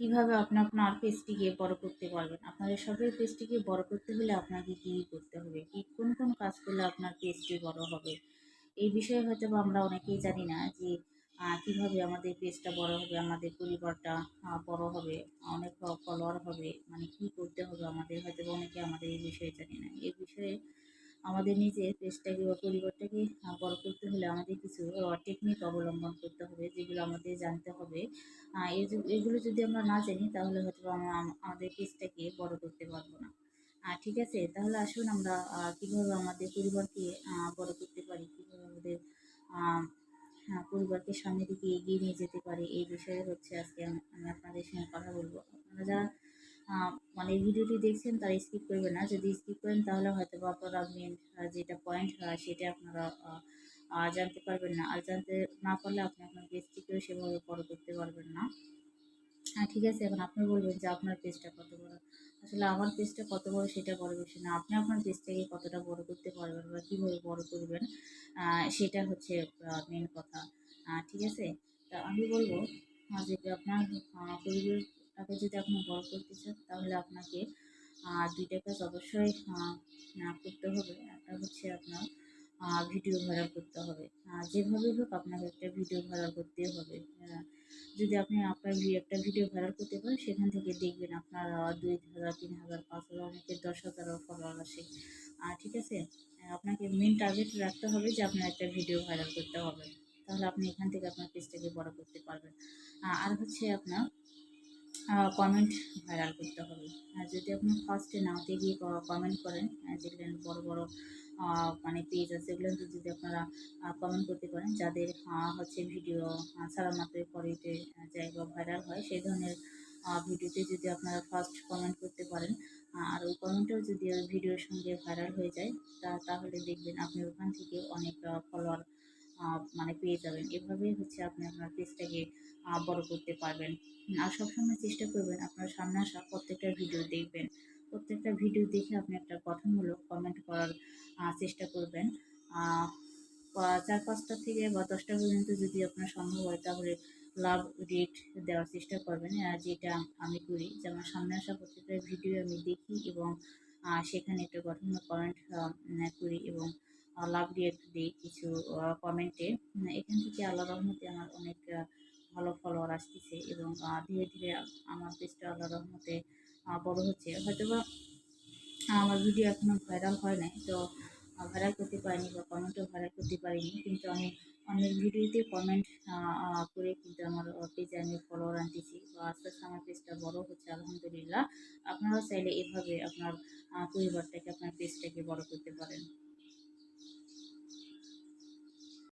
কীভাবে আপনি আপনার পেজটিকে বড় করতে পারবেন? আপনাদের সবের পেজটিকে বড় করতে হলে আপনাকে কী করতে হবে? কি, কোন কোন কাজ করলে আপনার পেজটি বড় হবে? এই বিষয়ে হয়তো বা আমরা অনেকেই জানি না যে কীভাবে আমাদের পেজটা বড় হবে, আমাদের পরিবারটা বড় হবে, অনেক ফলোয়ার হবে মানে কি করতে হবে আমাদের? হয়তো বা অনেকে আমাদের এই বিষয়ে জানি না। এই বিষয়ে আমাদের নিজের দেশটাকে বা পরিবারটাকে বড় করতে হলে আমাদের কিছু টেকনিক অবলম্বন করতে হবে, যেগুলো আমাদের জানতে হবে। এগুলো যদি আমরা না জানি, তাহলে হয়তো আমরা আমাদের পেজটাকে বড় করতে পারব না। ঠিক আছে? তাহলে আসুন আমরা কীভাবে আমাদের পরিবারকে বড় করতে পারি, কীভাবে আমাদের পরিবারকে সামনের দিকে এগিয়ে নিয়ে যেতে পারি, এই বিষয়ে হচ্ছে আজকে আমি আপনাদের সঙ্গে কথা বলব। আপনারা মানে ভিডিওটি দেখছেন তারা স্কিপ করবেন না। যদি স্কিপ করেন তাহলে হয়তো বা আপনারা মেন যেটা পয়েন্ট হয় সেটা আপনারা জানতে পারবেন না। আর জানতে না পারলে আপনি আপনার পেজটিকেও সেভাবে বড় করতে পারবেন না। হ্যাঁ ঠিক আছে এখন আপনি বলবেন যে আপনার পেজটা কত বড়? আসলে আমার পেজটা কত বড় সেটা বড় বিষয় না। আপনি আপনার পেজটাকে কতটা বড় করতে পারবেন বা কীভাবে বড় করবেন সেটা হচ্ছে মেন কথা। ঠিক আছে? তা আমি বলব যে আপনার আহ, পরিবারটাকে যদি আপনি বড় করতে চান, তাহলে আপনাকে দুইটা কাজ অবশ্যই করতে হবে। একটা হচ্ছে আপনার ভিডিও ভাইরাল করতে হবে। যেভাবেই হোক আপনাকে একটা ভিডিও ভাইরাল করতে হবে। যদি আপনি আপনার একটা ভিডিও ভাইরাল করতে পারেন, সেখান থেকে দেখবেন আপনার দুই হাজার, তিন হাজার, পাঁচ হাজার, অনেকের দশ হাজারও ফলোয়ার আসে। ঠিক আছে? আপনাকে মেন টার্গেট রাখতে হবে যে আপনার একটা ভিডিও ভাইরাল করতে হবে। তাহলে আপনি এখান থেকে আপনার পেজটাকে বড় করতে পারবেন। আর হচ্ছে আপনার কমেন্ট ভাইরাল করতে হবে। আর যদি আপনি ফার্স্টে নামতে গিয়ে কমেন্ট করেন যেগুলো বড় বড় মানে পেজ আছে, এগুলো যদি আপনারা কমেন্ট করতে পারেন, যাদের হচ্ছে ভিডিও ছাড়া মাত্রই পরেতে বা ভাইরাল হয়, সেই ধরনের ভিডিওতে যদি আপনারা ফার্স্ট কমেন্ট করতে পারেন আর ওই কমেন্টও যদি ভিডিওর সঙ্গে ভাইরাল হয়ে যায়, তা, তাহলে দেখবেন আপনি ওখান থেকে অনেক ফলোয়ার মানে পেয়ে যাবেন। এভাবেই হচ্ছে আপনি আপনার পেজটাকে বড় করতে পারবেন। আর সবসময় চেষ্টা করবেন আপনার সামনে আসা প্রত্যেকটা ভিডিও দেখবেন। প্রত্যেকটা ভিডিও দেখে আপনি একটা গঠনমূলক কমেন্ট করার চেষ্টা করবেন। চার পাঁচটা থেকে বা দশটা পর্যন্ত যদি আপনার সম্ভব হয় তাহলে লাভ রেট দেওয়ার চেষ্টা করবেন। আহ, যেটা আমি করি যেমন সামনে আসা প্রত্যেকটা ভিডিও আমি দেখি এবং সেখানে একটা গঠনমূলক কমেন্ট করি এবং লাভ রিয়েক্ট দিই কিছু কমেন্টে এখান থেকে আল্লাহ রহমতে আমার অনেক ভালো ফলোয়ার আসতেছে এবং ধীরে ধীরে আমার পেজটা আল্লাহ রহমতে বড় হচ্ছে। হয়তো বা আমার ভিডিও এখনও ভাইরাল হয় নাই, তো ভাইরাল করতে পারিনি বা কমেন্টও ভাইরাল করতে পারিনি। কিন্তু আমি অনেক ভিডিওতে কমেন্ট করে কিন্তু আমার পেজে আমি ফলোয়ার আনতেছি। বা আস্তে আস্তে আমার পেজটা বড় হচ্ছে, আলহামদুলিল্লাহ। আপনারাও চাইলে এভাবে আপনার পরিবারটাকে, আপনার পেজটাকে বড় করতে পারেন।